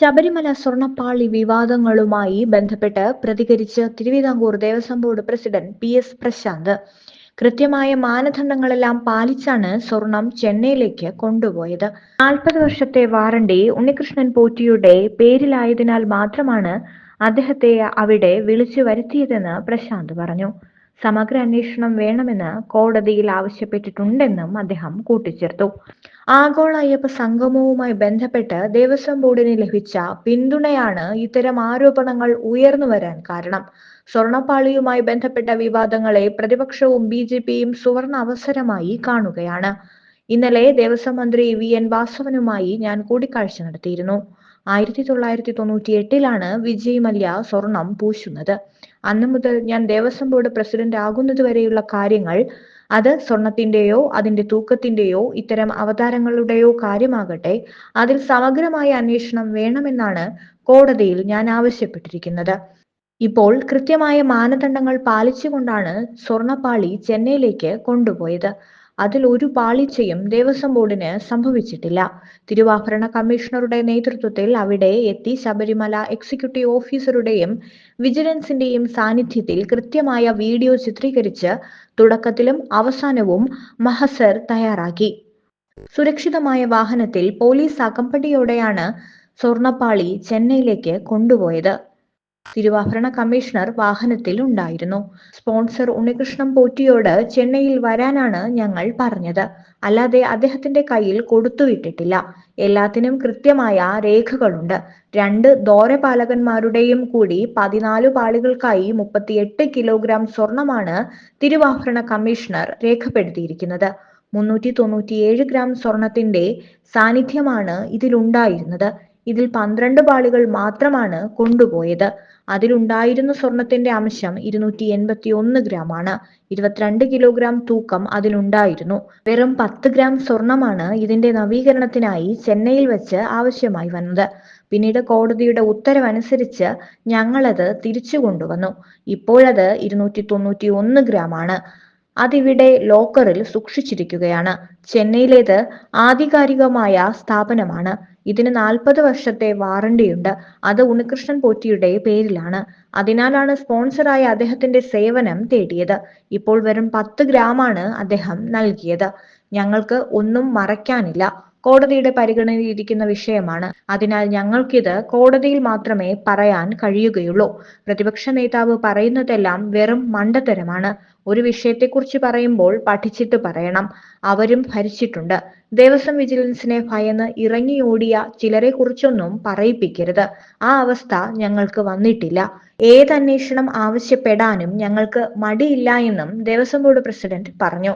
ശബരിമല സ്വർണപ്പാളി വിവാദങ്ങളുമായി ബന്ധപ്പെട്ട് പ്രതികരിച്ച് Thiruvithamkoor Devaswom board president P S Prasanth. കൃത്യമായ മാനദണ്ഡങ്ങളെല്ലാം പാലിച്ചാണ് സ്വർണം ചെന്നൈയിലേക്ക് കൊണ്ടുപോയത്. നാൽപ്പത് വർഷത്തെ വാറണ്ടി ഉണ്ണികൃഷ്ണൻ പോറ്റിയുടെ പേരിലായതിനാൽ മാത്രമാണ് അദ്ദേഹത്തെ അവിടെ വിളിച്ചു വരുത്തിയതെന്ന് പ്രശാന്ത് പറഞ്ഞു. സമഗ്ര അന്വേഷണം വേണമെന്ന് കോടതിയിൽ ആവശ്യപ്പെട്ടിട്ടുണ്ടെന്നും അദ്ദേഹം കൂട്ടിച്ചേർത്തു. ആഗോള അയ്യപ്പ സംഗമവുമായി ബന്ധപ്പെട്ട് ദേവസ്വം ബോർഡിന് ലഭിച്ച പിന്തുണയാണ് ഇത്തരം ആരോപണങ്ങൾ ഉയർന്നു വരാൻ കാരണം. സ്വർണപ്പാളിയുമായി ബന്ധപ്പെട്ട വിവാദങ്ങളെ പ്രതിപക്ഷവും ബി ജെ പിയും സുവർണ അവസരമായി കാണുകയാണ്. ഇന്നലെ ദേവസ്വം മന്ത്രി വി എൻ വാസവനുമായി ഞാൻ കൂടിക്കാഴ്ച നടത്തിയിരുന്നു. ആയിരത്തി തൊള്ളായിരത്തി തൊണ്ണൂറ്റി എട്ടിലാണ് വിജയ് മല്യ സ്വർണം പൂശുന്നത്. അന്നു മുതൽ ഞാൻ ദേവസ്വം ബോർഡ് പ്രസിഡന്റ് ആകുന്നത് വരെയുള്ള കാര്യങ്ങൾ അത് സ്വർണത്തിന്റെയോ അതിന്റെ തൂക്കത്തിന്റെയോ ഇത്തരം അവതാരങ്ങളുടെയോ കാര്യമാകട്ടെ അതിൽ സമഗ്രമായ അന്വേഷണം വേണമെന്നാണ് കോടതിയിൽ ഞാൻ ആവശ്യപ്പെട്ടിരിക്കുന്നത്. ഇപ്പോൾ കൃത്യമായ മാനദണ്ഡങ്ങൾ പാലിച്ചുകൊണ്ടാണ് സ്വർണപ്പാളി ചെന്നൈയിലേക്ക് കൊണ്ടുപോയത്. അതിൽ ഒരു പാളിച്ചയും ദേവസ്വം ബോർഡിന് സംഭവിച്ചിട്ടില്ല. തിരുവാഭരണ കമ്മീഷണറുടെ നേതൃത്വത്തിൽ അവിടെ എത്തി ശബരിമല എക്സിക്യൂട്ടീവ് ഓഫീസറുടെയും വിജിലൻസിന്റെയും സാന്നിധ്യത്തിൽ കൃത്യമായ വീഡിയോ ചിത്രീകരിച്ച് തുടക്കത്തിലും അവസാനവും മഹസർ തയ്യാറാക്കി. സുരക്ഷിതമായ വാഹനത്തിൽ പോലീസ് അകമ്പടിയോടെയാണ് സ്വർണപ്പാളി ചെന്നൈയിലേക്ക് കൊണ്ടുപോയത്. തിരുവാഭരണ കമ്മീഷണർ വാഹനത്തിൽ ഉണ്ടായിരുന്നു. സ്പോൺസർ ഉണ്ണികൃഷ്ണൻ പോറ്റിയോട് ചെന്നൈയിൽ വരാനാണ് ഞങ്ങൾ പറഞ്ഞത്. അല്ലാതെ അദ്ദേഹത്തിന്റെ കയ്യിൽ കൊടുത്തുവിട്ടിട്ടില്ല. എല്ലാത്തിനും കൃത്യമായ രേഖകളുണ്ട്. രണ്ട് ദോരപാലകന്മാരുടെയും കൂടി പതിനാല് പാളികൾക്കായി മുപ്പത്തിയെട്ട് കിലോഗ്രാം സ്വർണമാണ് തിരുവാഭരണ കമ്മീഷണർ രേഖപ്പെടുത്തിയിരിക്കുന്നത്. മുന്നൂറ്റി തൊണ്ണൂറ്റിയേഴ് ഗ്രാം സ്വർണത്തിന്റെ സാന്നിധ്യമാണ് ഇതിലുണ്ടായിരുന്നത്. ഇതിൽ പന്ത്രണ്ട് പാളികൾ മാത്രമാണ് കൊണ്ടുപോയത്. അതിലുണ്ടായിരുന്ന സ്വർണത്തിന്റെ അംശം ഇരുന്നൂറ്റി എൺപത്തി ഒന്ന് ഗ്രാം ആണ്. ഇരുപത്തിരണ്ട് കിലോഗ്രാം തൂക്കം അതിലുണ്ടായിരുന്നു. വെറും പത്ത് ഗ്രാം സ്വർണമാണ് ഇതിന്റെ നവീകരണത്തിനായി ചെന്നൈയിൽ വെച്ച് ആവശ്യമായി വന്നത്. പിന്നീട് കോടതിയുടെ ഉത്തരവനുസരിച്ച് ഞങ്ങളത് തിരിച്ചു കൊണ്ടുവന്നു. ഇപ്പോഴത് ഇരുന്നൂറ്റി തൊണ്ണൂറ്റി ഒന്ന് ഗ്രാം ആണ്. അതിവിടെ ലോക്കറിൽ സൂക്ഷിച്ചിരിക്കുകയാണ്. ചെന്നൈയിലേത് ആധികാരികമായ സ്ഥാപനമാണ്. ഇതിന് നാൽപ്പത് വർഷത്തെ വാറണ്ടിയുണ്ട്. അത് ഉണ്ണികൃഷ്ണൻ പോറ്റിയുടെ പേരിലാണ്. അതിനാലാണ് സ്പോൺസറായ അദ്ദേഹത്തിന്റെ സേവനം തേടിയത്. ഇപ്പോൾ വെറും പത്ത് ഗ്രാമാണ് അദ്ദേഹം നൽകിയത്. ഞങ്ങൾക്ക് ഒന്നും മറയ്ക്കാനില്ല. കോടതിയുടെ പരിഗണനയിലിരിക്കുന്ന വിഷയമാണ്. അതിനാൽ ഞങ്ങൾക്കിത് കോടതിയിൽ മാത്രമേ പറയാൻ കഴിയുകയുള്ളൂ. പ്രതിപക്ഷ നേതാവ് പറയുന്നതെല്ലാം വെറും മണ്ടത്തരമാണ്. ഒരു വിഷയത്തെക്കുറിച്ച് പറയുമ്പോൾ പഠിച്ചിട്ട് പറയണം. അവരും ഭരിച്ചിട്ടുണ്ട്. ദേവസ്വം വിജിലൻസിനെ ഭയന്ന് ഇറങ്ങിയോടിയ ചിലരെ കുറിച്ചൊന്നും പറയിപ്പിക്കരുത്. ആ അവസ്ഥ ഞങ്ങൾക്ക് വന്നിട്ടില്ല. ഏതന്വേഷണം ആവശ്യപ്പെടാനും ഞങ്ങൾക്ക് മടിയില്ല എന്നും ദേവസ്വം ബോർഡ് പ്രസിഡന്റ് പറഞ്ഞു.